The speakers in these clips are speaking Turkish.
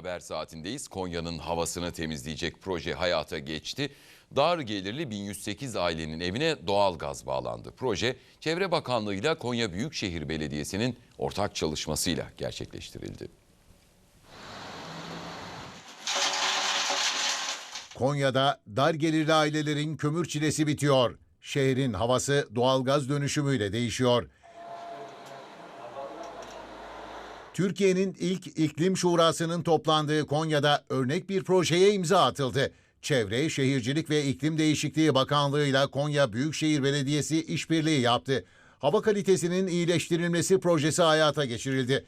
haber saatindeyiz. Konya'nın havasını temizleyecek proje hayata geçti. Dar gelirli 1108 ailenin evine doğal gaz bağlandı. Proje Çevre Bakanlığı ile Konya Büyükşehir Belediyesi'nin ortak çalışmasıyla gerçekleştirildi. Konya'da dar gelirli ailelerin kömür çilesi bitiyor. Şehrin havası doğalgaz dönüşümüyle değişiyor. Türkiye'nin ilk iklim şurasının toplandığı Konya'da örnek bir projeye imza atıldı. Çevre, Şehircilik ve İklim Değişikliği Bakanlığı'yla Konya Büyükşehir Belediyesi işbirliği yaptı. Hava kalitesinin iyileştirilmesi projesi hayata geçirildi.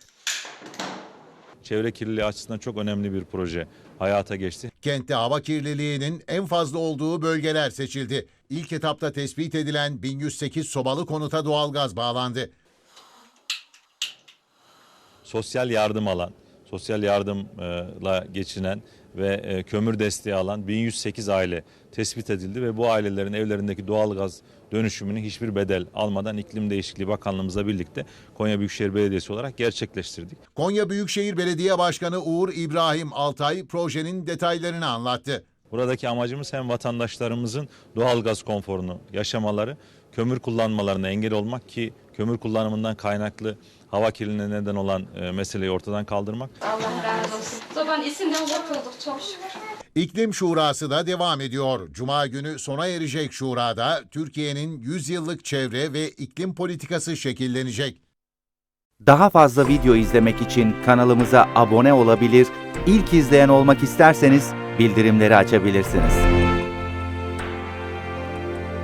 çevre kirliliği açısından çok önemli bir proje hayata geçti. Kentte hava kirliliğinin en fazla olduğu bölgeler seçildi. İlk etapta tespit edilen 1108 sobalı konuta doğalgaz bağlandı. Sosyal yardım alan, sosyal yardımla geçinen ve e, kömür desteği alan 1108 aile tespit edildi ve bu ailelerin evlerindeki doğalgaz dönüşümünü hiçbir bedel almadan İklim Değişikliği Bakanlığımızla birlikte Konya Büyükşehir Belediyesi olarak gerçekleştirdik. Konya Büyükşehir Belediye Başkanı Uğur İbrahim Altay projenin detaylarını anlattı. Buradaki amacımız hem vatandaşlarımızın doğalgaz konforunu yaşamaları, kömür kullanmalarına engel olmak ki kömür kullanımından kaynaklı hava kirliliğine neden olan e, meseleyi ortadan kaldırmak. Allah razı olsun. Zobanın isinden kurtulduk çok şükür. İklim Şurası da devam ediyor. Cuma günü sona erecek şurada Türkiye'nin 100 yıllık çevre ve iklim politikası şekillenecek. Daha fazla video izlemek için kanalımıza abone olabilir, ilk izleyen olmak isterseniz bildirimleri açabilirsiniz.